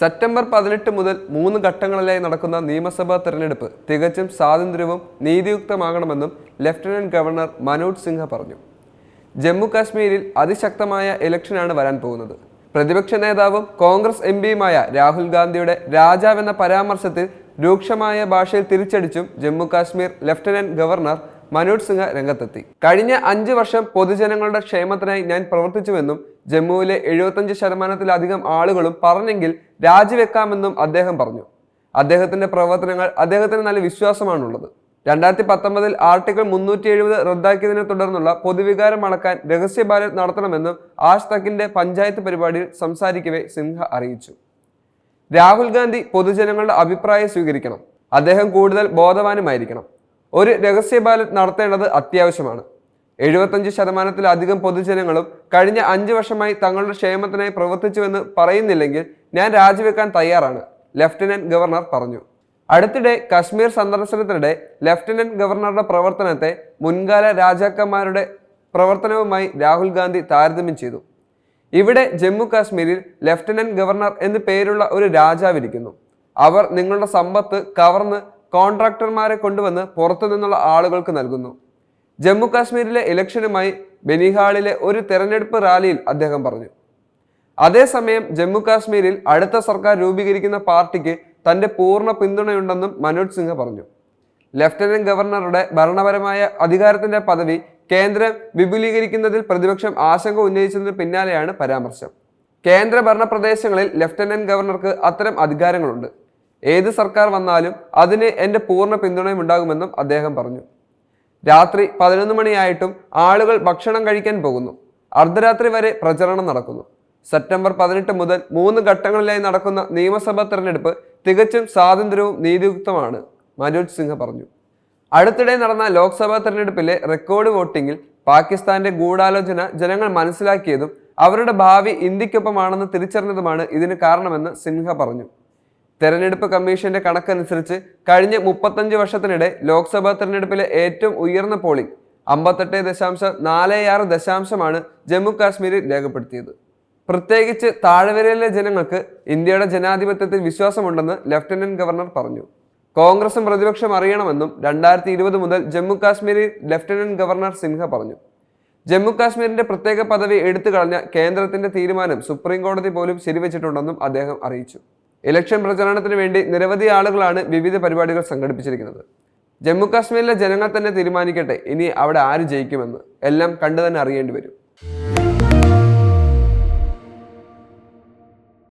September പതിനെട്ട് മുതൽ മൂന്ന് ഘട്ടങ്ങളിലായി നടക്കുന്ന നിയമസഭാ തെരഞ്ഞെടുപ്പ് തികച്ചും സ്വാതന്ത്ര്യവും നീതിയുക്തമാകണമെന്നും ലഫ്റ്റനന്റ് ഗവർണർ മനോജ് സിൻഹ പറഞ്ഞു. ജമ്മു കാശ്മീരിൽ അതിശക്തമായ ഇലക്ഷനാണ് വരാൻ പോകുന്നത്. പ്രതിപക്ഷ നേതാവും കോൺഗ്രസ് എം പിയുമായ രാഹുൽ ഗാന്ധിയുടെ രാജാവെന്ന പരാമർശത്തിൽ രൂക്ഷമായ ഭാഷയിൽ തിരിച്ചടിച്ചും ജമ്മു കാശ്മീർ ലഫ്റ്റനന്റ് ഗവർണർ മനോജ് സിൻഹ രംഗത്തെത്തി. കഴിഞ്ഞ അഞ്ച് വർഷം പൊതുജനങ്ങളുടെ ക്ഷേമത്തിനായി ഞാൻ പ്രവർത്തിച്ചുവെന്നും ജമ്മുവിലെ എഴുപത്തഞ്ച് ശതമാനത്തിലധികം ആളുകളും പറഞ്ഞെങ്കിൽ രാജിവെക്കാമെന്നും അദ്ദേഹം പറഞ്ഞു. അദ്ദേഹത്തിന്റെ പ്രവർത്തനങ്ങൾ അദ്ദേഹത്തിന് നല്ല വിശ്വാസമാണുള്ളത്. രണ്ടായിരത്തി പത്തൊമ്പതിൽ ആർട്ടിക്കിൾ മുന്നൂറ്റി എഴുപത് റദ്ദാക്കിയതിനെ തുടർന്നുള്ള പൊതുവികാരം അളക്കാൻ രഹസ്യ ബാലറ്റ് നടത്തണമെന്നും ആഷ് തക്കിന്റെ പഞ്ചായത്ത് പരിപാടിയിൽ സംസാരിക്കവേ സിൻഹ അറിയിച്ചു. രാഹുൽ ഗാന്ധി പൊതുജനങ്ങളുടെ അഭിപ്രായം സ്വീകരിക്കണം. അദ്ദേഹം കൂടുതൽ ബോധവാനുമായിരിക്കണം. ഒരു രഹസ്യ ബാലറ്റ് നടത്തേണ്ടത് അത്യാവശ്യമാണ്. എഴുപത്തഞ്ച് ശതമാനത്തിലധികം പൊതുജനങ്ങളും കഴിഞ്ഞ അഞ്ച് വർഷമായി തങ്ങളുടെ ക്ഷേമത്തിനായി പ്രവർത്തിച്ചുവെന്ന് പറയുന്നില്ലെങ്കിൽ ഞാൻ രാജിവെക്കാൻ തയ്യാറാണ് ലഫ്റ്റനന്റ് ഗവർണർ പറഞ്ഞു. അടുത്തിടെ കശ്മീർ സന്ദർശനത്തിനിടെ ലഫ്റ്റനന്റ് ഗവർണറുടെ പ്രവർത്തനത്തെ മുൻകാല രാജാക്കന്മാരുടെ പ്രവർത്തനവുമായി രാഹുൽ ഗാന്ധി താരതമ്യം ചെയ്തു. ഇവിടെ ജമ്മു കാശ്മീരിൽ ലഫ്റ്റനന്റ് ഗവർണർ എന്ന് പേരുള്ള ഒരു രാജാവിരിക്കുന്നു. അവർ നിങ്ങളുടെ സമ്പത്ത് കവർന്ന് കോൺട്രാക്ടർമാരെ കൊണ്ടുവന്ന് പുറത്തു നിന്നുള്ള ആളുകൾക്ക് നൽകുന്നു. ജമ്മു കാശ്മീരിലെ ഇലക്ഷനുമായി ബനിഹാളിലെ ഒരു തെരഞ്ഞെടുപ്പ് റാലിയിൽ അദ്ദേഹം പറഞ്ഞു. അതേസമയം ജമ്മു കാശ്മീരിൽ അടുത്ത സർക്കാർ രൂപീകരിക്കുന്ന പാർട്ടിക്ക് തന്റെ പൂർണ പിന്തുണയുണ്ടെന്നും മനോജ് സിംഹ പറഞ്ഞു. ലഫ്റ്റനന്റ് ഗവർണറുടെ ഭരണപരമായ അധികാരത്തിന്റെ പദവി കേന്ദ്രം വിപുലീകരിക്കുന്നതിൽ പ്രതിപക്ഷം ആശങ്ക ഉന്നയിച്ചതിന് പിന്നാലെയാണ് പരാമർശം. കേന്ദ്ര ഭരണ പ്രദേശങ്ങളിൽ ലഫ്റ്റനന്റ് ഗവർണർക്ക് അത്തരം അധികാരങ്ങളുണ്ട്. ഏത് സർക്കാർ വന്നാലും അതിന് എന്റെ പൂർണ പിന്തുണയും ഉണ്ടാകുമെന്നും അദ്ദേഹം പറഞ്ഞു. രാത്രി പതിനൊന്ന് മണിയായിട്ടും ആളുകൾ ഭക്ഷണം കഴിക്കാൻ പോകുന്നു. അർദ്ധരാത്രി വരെ പ്രചരണം നടക്കുന്നു. സെപ്റ്റംബർ പതിനെട്ട് മുതൽ മൂന്ന് ഘട്ടങ്ങളിലായി നടക്കുന്ന നിയമസഭാ തെരഞ്ഞെടുപ്പ് തികച്ചും സ്വാതന്ത്ര്യവും നീതിയുക്തമാണ് മനോജ് സിംഹ പറഞ്ഞു. അടുത്തിടെ നടന്ന ലോക്സഭാ തെരഞ്ഞെടുപ്പിലെ റെക്കോർഡ് വോട്ടിംഗിൽ പാകിസ്ഥാന്റെ ഗൂഢാലോചന ജനങ്ങൾ മനസ്സിലാക്കിയതും അവരുടെ ഭാവി ഇന്ത്യക്കൊപ്പമാണെന്ന് തിരിച്ചറിഞ്ഞതുമാണ് ഇതിന് കാരണമെന്ന് സിൻഹ പറഞ്ഞു. തെരഞ്ഞെടുപ്പ് കമ്മീഷന്റെ കണക്കനുസരിച്ച് കഴിഞ്ഞ മുപ്പത്തഞ്ച് വർഷത്തിനിടെ ലോക്സഭാ തെരഞ്ഞെടുപ്പിലെ ഏറ്റവും ഉയർന്ന പോളിംഗ് അമ്പത്തെട്ട് ദശാംശം നാല് ആറ് ദശാംശമാണ് ജമ്മു കാശ്മീരിൽ രേഖപ്പെടുത്തിയത്. പ്രത്യേകിച്ച് താഴ്വരയിലെ ജനങ്ങൾക്ക് ഇന്ത്യയുടെ ജനാധിപത്യത്തിൽ വിശ്വാസമുണ്ടെന്ന് ലഫ്റ്റനന്റ് ഗവർണർ പറഞ്ഞു. കോൺഗ്രസും പ്രതിപക്ഷം അറിയണമെന്നും രണ്ടായിരത്തി ഇരുപത് മുതൽ ജമ്മു കാശ്മീരിൽ ലഫ്റ്റനന്റ് ഗവർണർ സിൻഹ പറഞ്ഞു. ജമ്മു കാശ്മീരിന്റെ പ്രത്യേക പദവി എടുത്തു കളഞ്ഞ കേന്ദ്രത്തിന്റെ തീരുമാനം സുപ്രീം കോടതി പോലും ശരിവച്ചിട്ടുണ്ടെന്നും അദ്ദേഹം അറിയിച്ചു. ഇലക്ഷൻ പ്രചരണത്തിന് വേണ്ടി നിരവധി ആളുകളാണ് വിവിധ പരിപാടികൾ സംഘടിപ്പിച്ചിരിക്കുന്നത്. ജമ്മു കാശ്മീരിലെ ജനങ്ങൾ തന്നെ തീരുമാനിക്കട്ടെ ഇനി അവിടെ ആര് ജയിക്കുമെന്ന് എല്ലാം കണ്ടു തന്നെ അറിയേണ്ടി വരും.